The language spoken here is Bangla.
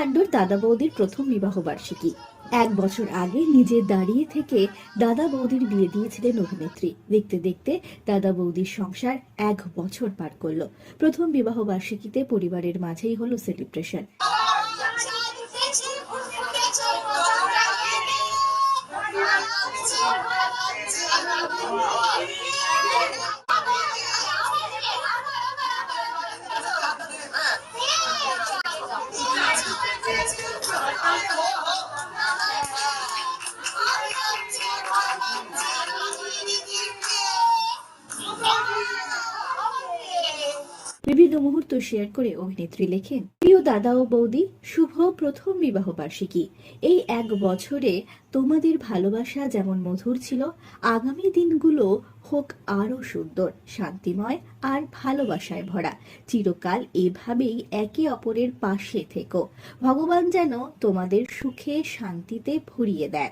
আন্ডোর দাদা বৌদির প্রথম বিবাহ বার্ষিকী। এক বছর আগে নিজে দাঁড়িয়ে থেকে দাদা বৌদির বিয়ে দিয়েছিলেন অভিনেত্রী। দেখতে দেখতে দাদা বৌদির সংসার এক বছর পার করল। প্রথম বিবাহ বার্ষিকীতে পরিবারের মাঝেই হলো সেলিব্রেশন ¡Vamos! বিভিন্ন মুহূর্ত শেয়ার করে অভিনেত্রী লেখেন, প্রিয় দাদা ও বৌদি, শুভ প্রথম বিবাহ বার্ষিকী। এই এক বছরে তোমাদের ভালোবাসা যেমন মধুর ছিল, আগামী দিনগুলো হোক আরও সুন্দর, শান্তিময় আর ভালোবাসায় ভরা। চিরকাল এভাবেই একে অপরের পাশে থেকো। ভগবান যেন তোমাদের সুখে শান্তিতে ভরিয়ে দেন।